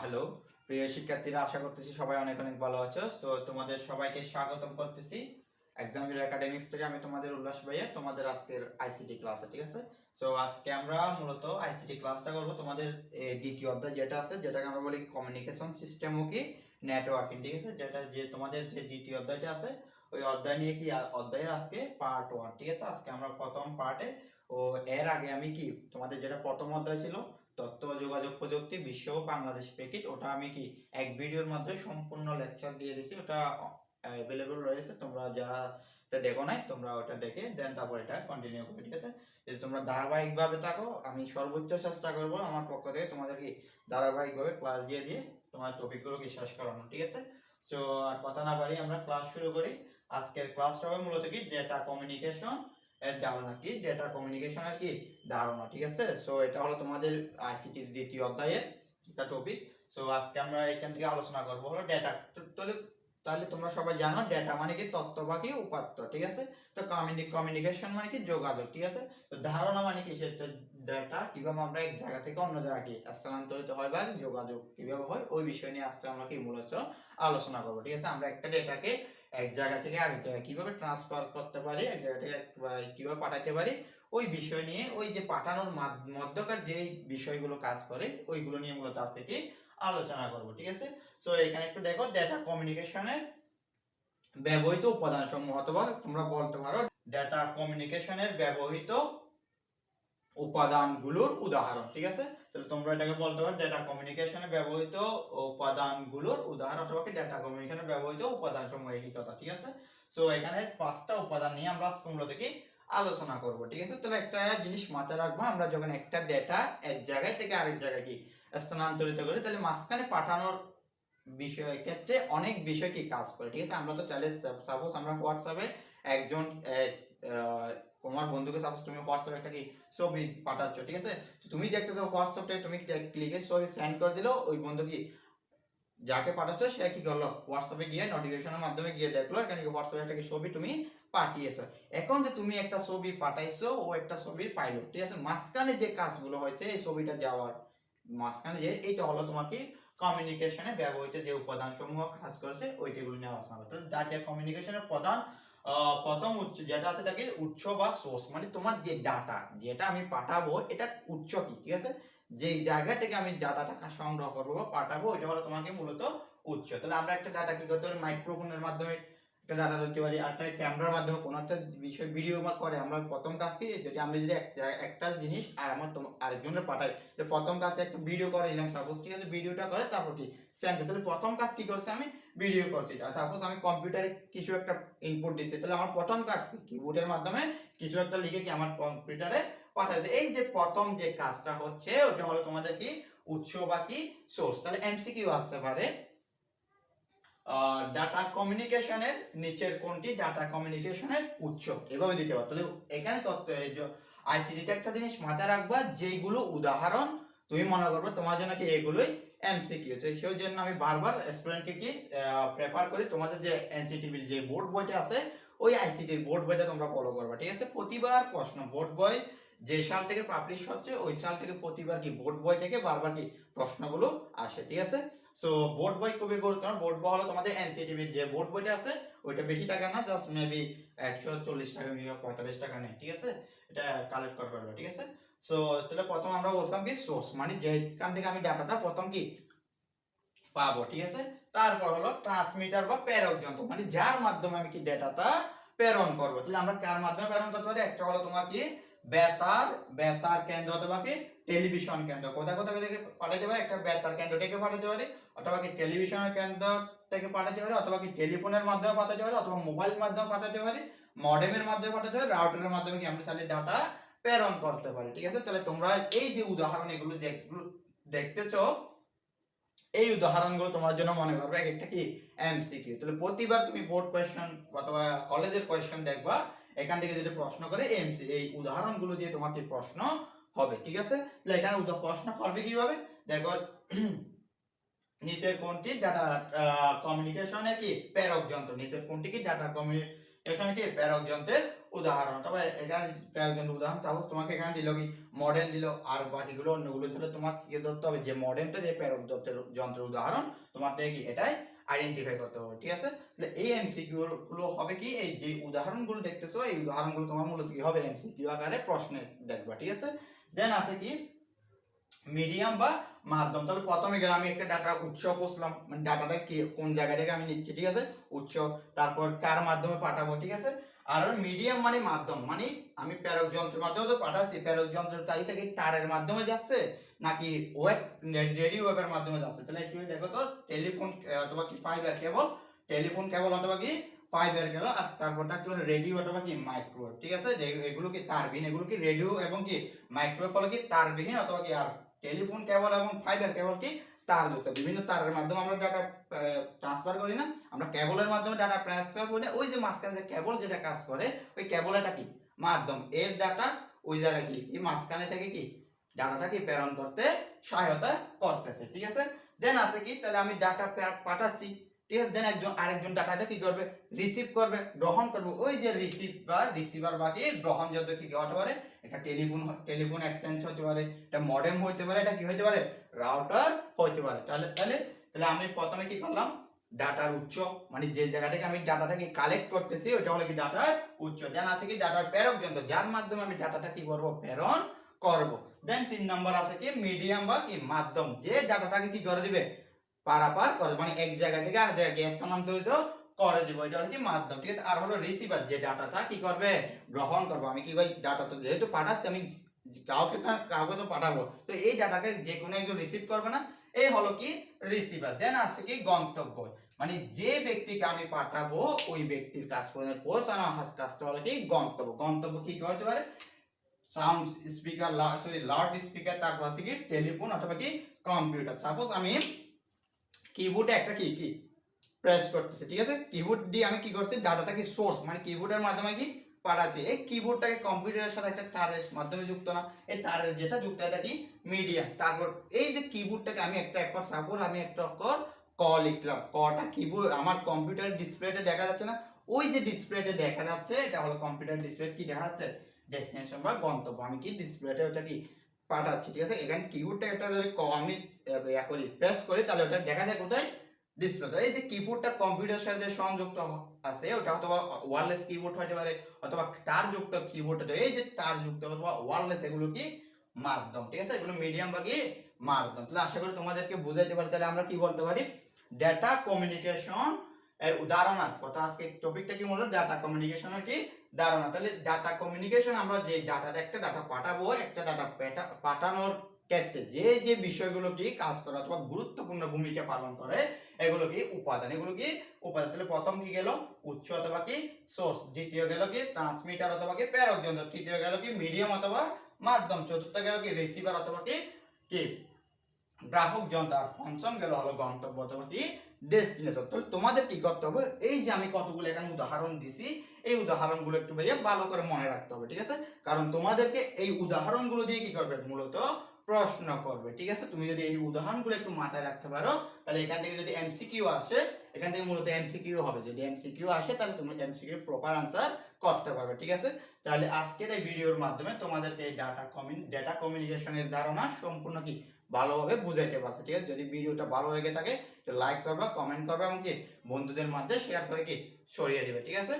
Hello প্রিয় শিক্ষার্থীরা, আশা করতেছি সবাই অনেক অনেক ভালো আছো। তো তোমাদের সবাইকে স্বাগতম করতেছি এক্সাম হিরো একাডেমিক্স থেকে। আমি তোমাদের উল্লাস ভাইয়া, তোমাদের আজকের আইসিটি ক্লাসে ঠিক আছে? সো আজকে আমরা মূলত আইসিটি ক্লাসটা করব তোমাদের দ্বিতীয় অধ্যায় যেটা আছে, যেটাকে আমরা বলি কমিউনিকেশন সিস্টেম ও কি? নেটওয়ার্কিং ঠিক আছে? যেটা যে তোমাদের যে দ্বিতীয় অধ্যায়টা আছে, ওই অধ্যায় নিয়ে কি অধ্যায়ের আজকে পার্ট ওয়ান ঠিক আছে? আজকে আমরা প্রথম পার্টে ও, এর আগে আমি কি, তোমাদের যেটা প্রথম অধ্যায় ছিল তথ্য যোগাযোগ প্রযুক্তি বিশ্ব ও বাংলাদেশ প্রেক্ষিত। ওটা আমি কি এক ভিডিওর মাধ্যমে সম্পূর্ণ লেকচার দিয়ে দিছি? ওটা অ্যাভেলেবল রয়েছে। তোমরা যারা এটা দেখো নাই, তোমরা ওটা দেখে দেন তারপর এটা কন্টিনিউ করবে, ঠিক আছে? যদি তোমরা ধারাবাহিকভাবে থাকো, আমি সর্বোচ্চ চেষ্টা করব আমার পক্ষ থেকে তোমাদের কি ধারাবাহিকভাবে ক্লাস দিয়ে দিয়ে তোমার টপিকগুলো কি শেষ করানো ঠিক আছে? সো আর কথা না বাড়িয়ে আমরা ক্লাস শুরু করি। আজকের ক্লাসটা হবে মূলত কি? ডেটা কমিউনিকেশন ধারণা কি ডেটা কমিউনিকেশনের কি ধারণা, ঠিক আছে? সো এটা হলো তোমাদের আইসিটির দ্বিতীয় অধ্যায়ের একটা টপিক সো আজকে আমরা এখান থেকে আলোচনা করব হলো ডেটা তাহলে তাহলে তোমরা সবাই জানো ডেটা মানে কি তথ্য বা কি উপাত্ত, ঠিক আছে? তো কমিউনিকেশন মানে কি যোগাযোগ, ঠিক আছে? তো ধারণা মানে কি? সেটা ডেটা কীভাবে আমরা এক জায়গা থেকে অন্য জায়গায় কি স্থানান্তরিত হয় বা যোগাযোগ কীভাবে হয়, ওই বিষয় নিয়ে আজকে আমরা কি মূলত আলোচনা করব, ঠিক আছে? আমরা একটা ডেটাকে এক জায়গা থেকে আরেক জায়গায় কীভাবে ট্রান্সফার করতে পারি, এক জায়গা থেকে কীভাবে পাঠাতে পারি, ওই বিষয় নিয়ে ওই যে পাঠানোর মাধ- মধ্যকার যে বিষয়গুলো কাজ করে, ওইগুলো নিয়ে মূলত আজকে কি আলোচনা করব, ঠিক আছে? সো এখানে একটু দেখো ডেটা কমিউনিকেশনের ব্যবহৃত উপাদান সমূহ অথবা তোমরা বলতে পারো ডেটা কমিউনিকেশনের ব্যবহৃত উপাদানগুলোর উদাহরণ, ঠিক আছে? তাহলে তোমরা এটাকে বলতে পারো ডেটা কমিউনিকেশনে ব্যবহৃত উপাদানগুলোর উদাহরণ অথবা কি ডেটা কমিউনিকেশনে ব্যবহৃত উপাদান সমূহ এই কথা ঠিক আছে? সো এখানে পাঁচটা উপাদান নিয়ে আমরা আজকে মূলত আলোচনা করব, ঠিক আছে? তবে একটা জিনিস মাথায় রাখব, আমরা যখন একটা ডেটা এক জায়গায় থেকে আরেক জায়গায় কি স্থানান্তরিত করি, তাহলে মাঝখানে পাঠানোর বিষয়ের ক্ষেত্রে অনেক বিষয় কি কাজ করে, ঠিক আছে? আমরা তো চাইলে সাপোজ আমরা হোয়াটসঅ্যাপে একজন তোমার বন্ধুকে সাপোজ তুমি হোয়াটসঅ্যাপে একটা কি ছবি পাঠাচ্ছ, ঠিক আছে? তুমি দেখতেছো হোয়াটসঅ্যাপে তুমি ক্লিকে ছবি সেন্ড করে দিলো, ওই বন্ধু কি যাকে পাঠাচ্ছ, সে কি করল? হোয়াটসঅ্যাপে গিয়ে নোটিফিকেশনের মাধ্যমে গিয়ে দেখল, এখানে হোয়াটসঅ্যাপে একটা কি ছবি তুমি পাঠিয়েছো। এখন যে তুমি একটা ছবি পাঠাইছো, ও একটা ছবি পাইলো। ঠিক আছে? মাঝখানে যে কাজগুলো হয়েছে, এই ছবিটা যাওয়ার মাঝখানে যে, এইটা হলো তোমাকে কমিউনিকেশনে ব্যবহৃত যে উপাদান সমূহ কাজ করেছে, ওইটাগুলো নিয়ে আলোচনা করতে ডাটা কমিউনিকেশনের প্রধান প্রথম উৎস যেটা আছে সেটাকে উৎস বা সোর্স মানে তোমার যে ডাটা যেটা আমি পাঠাবো, এটা উৎস কি? ঠিক আছে? যে জায়গা থেকে আমি ডাটাটা সংগ্রহ করব বা পাঠাবো, ওইটা হলো তোমাকে মূলত উৎস। তাহলে আমরা একটা ডাটা কি করতে পারি? মাইক্রোফোনের মাধ্যমে ডাটা দিতে পারি, আর একটা ক্যামেরার মাধ্যমে কোনো একটা বিষয় ভিডিও বা করে, আমরা প্রথম কাজ কি, যদি আমি যদি একটা- জিনিস আর আমার আরেকজনের পাঠাই, যে প্রথম কাজে একটা ভিডিও করে দিলাম সাপোজ ঠিক আছে ভিডিওটা করে, তারপর কি সেন্ড তাহলে প্রথম কাজ কি করছে, আমি ভিডিও করছি। সাপোজ আমি কম্পিউটারে কিছু একটা ইনপুট দিচ্ছি, তাহলে আমার প্রথম কাজ কিবোর্ডের মাধ্যমে কিছু একটা লিখে কি আমার কম্পিউটারে পাঠাতে এই যে প্রথম যে কাজটা হচ্ছে, ওটা হলো তোমাদের কি, উৎস বা কি সোর্স তাহলে এমসিকিউ আসতে পারে। ডাটা কমিউনিকেশনের নিচের কোনটি? ডাটা কমিউনিকেশনের উৎস। এভাবে দিতে পারো। তাহলে এখানে তত্ত্ব আইসিডিটা একটা জিনিস মাথায় রাখবা, যেইগুলো উদাহরণ তুমি মনে করবে তোমার জন্য কি এগুলোই এমসিকিউ তো সেই জন্য আমি বারবার স্টুডেন্টকে কি প্রেফার করি তোমাদের যে এনসিটিভির যে বোর্ড বইটা আছে, ওই আইসিটির বোর্ড বইটা তোমরা ফলো করবে, ঠিক আছে? প্রতিবার প্রশ্ন বোর্ড বই যে সাল থেকে পাবলিশ হচ্ছে, ওই সাল থেকে প্রতিবার কি বোর্ড বই থেকে বারবার কি প্রশ্নগুলো আসে, ঠিক আছে? সো বোর্ড বই খুবই গুরুত্বপূর্ণ। বোর্ড বই হলো তোমাদের এনসিটিভির যে বোর্ড বইটা আছে, ওইটা বেশি টাকা না জাস্ট মেবি একশো চল্লিশ টাকা কিংবা পঁয়তাল্লিশ টাকা নেই ঠিক আছে? এটা কালেক্ট করতে পারবে ঠিক আছে? সো তাহলে প্রথম আমরা বলতাম কি সোর্স মানে যেখান থেকে আমি ডাটাটা প্রথম কি পাবো, ঠিক আছে? তারপর হলো ট্রান্সমিটার বা প্রেরক যন্ত্র মানে যার মাধ্যমে আমি কি ডেটাটা প্রেরণ করব। তাহলে আমরা কার মাধ্যমে প্রেরণ করতে পারি? একটা হলো তোমার কি বেতার বেতার কেন্দ্র অথবা কি টেলিভিশন কেন্দ্র। কোথায় কোথায় পাঠাতে পারি? একটা বেতার কেন্দ্র থেকে পাঠাতে পারি। অথবা কি টেলিভিশনের কেন্দ্র থেকে পাঠাতে পারি, অথবা কি টেলিফোনের মাধ্যমে পাঠাতে পারি, অথবা মোবাইল মাধ্যমে পাঠাতে পারি মডেমের মাধ্যমে পাঠাতে পারি রাউটারের মাধ্যমে কি আমরা তাহলে ডাটা প্রেরণ করতে পারি, ঠিক আছে? তাহলে তোমরা এই যে উদাহরণ এগুলো যেগুলো দেখতেছো, এই উদাহরণগুলো তোমার জন্য মনে করবে, এক একটা কি? এমসিকিউ তাহলে প্রতিবার তুমি বোর্ড কোয়েশ্চেন অথবা কলেজের কোয়েশ্চেন দেখবা, এখান থেকে যদি প্রশ্ন করে এমসি এই উদাহরণগুলো দিয়ে তোমার কি প্রশ্ন হবে, ঠিক আছে? তাহলে এখানে প্রশ্ন করবে কীভাবে? দেখো নিচের কোনটি ডাটা কমিউনিকেশনের কি? প্রেরক যন্ত্র। নিচের কোনটি কি? ডাটা এখানে কি? প্রেরক যন্ত্রের উদাহরণ। তবে এখানে প্রেরক যন্ত্রের উদাহরণ সাপোজ তোমাকে এখানে দিল কি? মডেল দিল, আর বাকিগুলো অন্যগুলো দিল তোমার কি ধরতে হবে? যে মডেলটা যে প্রেরক যন্ত্রের যন্ত্রের উদাহরণ তোমার থেকে কি? এটাই আইডেন্টিফাই করতে হবে, ঠিক আছে? তাহলে এই এমসিকিউ গুলো হবে কি? এই যে উদাহরণগুলো দেখতেছো, এই উদাহরণগুলো তোমার মূলত কি হবে? এমসিকিউ আকারে প্রশ্নে দেখবা, ঠিক আছে? দেন আছে কি? মিডিয়াম বা মাধ্যম। তাহলে প্রথমে গেলে আমি একটা ডাটা উৎস বসলাম। মানে ডাটাটা কি, কোন জায়গা থেকে আমি নিচ্ছি, ঠিক আছে? উৎস। তারপর কার মাধ্যমে পাঠাবো, ঠিক আছে? আর মিডিয়াম মানে মাধ্যম। মানে আমি প্যারক যন্ত্রের মাধ্যমে তো পাঠাচ্ছি। প্যারক যন্ত্রের চাইতে কি তারের মাধ্যমে যাচ্ছে, নাকি ওয়েব রেডিও ওয়েবের মাধ্যমে যাচ্ছে? তাহলে একটু দেখো তো টেলিফোন অথবা কি ফাইবার কেবল টেলিফোন কেবল অথবা কি ফাইবার কেবল আর তারপরটা একটু রেডিও অথবা কি মাইক্রোওয়েভ ঠিক আছে? এগুলো কি তারবিহীন এগুলো কি রেডিও এবং কি মাইক্রোওয়েভ হলো কি তারবিহীন অথবা কি আর টেলিফোন কেবল এবং ফাইবার কেবল কি তার যুক্ত। বিভিন্ন তারের মাধ্যমে আমরা ডাটা ট্রান্সফার করি না। আমরা কেবলের মাধ্যমে ডাটা ট্রান্সফার করি না। ওই যে মাঝখানে যে কেবল যেটা কাজ করে, ওই কেবল এটা কি? মাধ্যম। এর ডাটা ওই জায়গায় কি? এই মাঝখানে থেকে কি? ডাটাটা কি প্রেরণ করতে সহায়তা করতেছে, ঠিক আছে? দেন আছে কি? তাহলে আমি ডাটা পাঠাচ্ছি। ঠিক দেন একজন আরেকজন ডাটাটা কি করবে? রিসিভ করবে, গ্রহণ করবে। ওই যে রিসিভ রিসিভার রিসিভার বাকি গ্রহণ যত কি হতে পারে? এটা টেলিফোন টেলিফোন এক্সচেঞ্জ হতে পারে, এটা মডেম হতে পারে, এটা কি হতে পারে? রাউটার হতে পারে। তাহলে তাহলে তাহলে আমি প্রথমে কি করলাম? ডাটার উৎস মানে যে জায়গা থেকে আমি ডাটাটাকে কালেক্ট করতেছি ওটা হলো কি ডাটার উৎস। দেন আছে কি ডাটার প্রেরক যন্ত্র, যার মাধ্যমে আমি ডাটাটা কি করব? প্রেরণ করব। দেন তিন নম্বর আছে কি? মিডিয়াম বা কি? মাধ্যম। যে ডাটাটাকে কি করে দিবে? পারাপার করে মানে এক জায়গা থেকে আর জায়গায় স্থানান্তরিত করে দিব। এটা হলো কি মাধ্যম, ঠিক আছে? আর হলো রিসিভার যে ডাটাটা কি করবে? গ্রহণ করব। আমি কি ভাই ডাটা তো যেহেতু পাঠাচ্ছি, আমি কাউকে তো কাউকে তো পাঠাবো। তো এই ডাটাকে যে কোনো একজন রিসিভ করবে না। এই হলো কি রিসিভার দেন আছে কি গন্তব্য। মানে যে ব্যক্তিকে আমি পাঠাবো, ওই ব্যক্তির কাজ পর্যন্ত পৌঁছানো কাজটা হলো কি গন্তব্য। গন্তব্য কি কি হতে পারে? Sound speaker sorry loud speaker তারপর আছে কি টেলিফোন অথবা কি কম্পিউটার সাপোজ আমি কিবোর্ডে একটা কি কি? প্রেস করতেছি, ঠিক আছে? কিবোর্ড দিয়ে আমি কি করছি? ডাটাটাকে সোর্স মানে কিবোর্ডের মাধ্যমে কি? পাঠাচ্ছি। এই কিবোর্ডটাকে কম্পিউটারের সাথে একটা তারের মাধ্যমে যুক্ত না। এই তারের যেটা যুক্ত, এটা কি? মিডিয়া তারপর এই যে কিবোর্ডটাকে আমি একটা অক্ষর সাপোর্ট আমি একটা অক্ষর ক লিখলাম। কটা কিবোর্ড, আমার কম্পিউটার ডিসপ্লেতে দেখা যাচ্ছে না। ওই যে ডিসপ্লেতে দেখা যাচ্ছে, এটা হলো কম্পিউটার ডিসপ্লে কি দেখা যাচ্ছে ডেস্টিনেশন বা গন্তব্য। আমি কি ডিসপ্লেতে ওটা কি? পাঠাচ্ছি ঠিক আছে? এখানে কিবোর্ডটা এটা যদি আমি করি প্রেস করি, তাহলে ওটা দেখা যায় কোথায়? ডিসপ্লে এই যে কিবোর্ডটা কম্পিউটার সাথে সংযুক্ত আছে, ওটা অথবা ওয়ারলেস কিবোর্ড হতে পারে, অথবা তার যুক্ত কিবোর্ড হতে এই যে তার যুক্ত অথবা ওয়ারলেস এগুলো কি? মাধ্যম, ঠিক আছে? এগুলো মিডিয়াম বা কি? মাধ্যম। তাহলে আশা করি তোমাদেরকে বুঝাইতে পারি তাহলে আমরা কি বলতে পারি? ডেটা কমিউনিকেশন এর উদাহরণ কথা আজকে টপিকটা কি বলল? ডাটা কমিউনিকেশনের কি ধারণা। তাহলে ডাটা কমিউনিকেশন আমরা যে ডাটাটা একটা ডাটা পাঠাবো, একটা ডাটা পাঠানোর ক্ষেত্রে যে যে বিষয়গুলো কি কাজ করে অথবা গুরুত্বপূর্ণ ভূমিকা পালন করে, এগুলো কি উপাদান, এগুলো কি উপাদান? তাহলে প্রথম কি গেল? উৎস অথবা কি সোর্স দ্বিতীয় গেল কি ট্রান্সমিটার অথবা কি প্রেরক যন্ত্র। তৃতীয় গেল কি মিডিয়াম অথবা মাধ্যম। চতুর্থ গেল কি রিসিভার অথবা কি কি গ্রাহক যন্ত্র পঞ্চম গেল হলো গন্তব্য অথবা কি ডেস্টিনেশন। তাহলে তোমাদের কি করতে হবে এই যে আমি কতগুলো এখানে উদাহরণ দিছি, এই উদাহরণগুলো একটু ভাইয়া ভালো করে মনে রাখতে হবে, ঠিক আছে? কারণ তোমাদেরকে এই উদাহরণগুলো দিয়ে কি করবে? মূলত প্রশ্ন করবে, ঠিক আছে? তুমি যদি এই উদাহরণগুলো একটু মাথায় রাখতে পারো, তাহলে এখান থেকে যদি এমসিকিউ আসে, এখান থেকে মূলত এমসিকিউ হবে। যদি এমসিকিউ আসে, তাহলে তুমি এমসিকিউ প্রপার আনসার করতে পারবে, ঠিক আছে? তাহলে আজকের এই ভিডিওর মাধ্যমে তোমাদেরকে এই ডাটা কমিউন ডেটা কমিউনিকেশনের ধারণা সম্পূর্ণ কি? ভালোভাবে বুঝাইতে পারছে, ঠিক আছে? যদি ভিডিওটা ভালো লেগে থাকে লাইক করবা কমেন্ট করবা এবং কি বন্ধুদের মধ্যে শেয়ার করে কি, ছড়িয়ে দেবে, ঠিক আছে?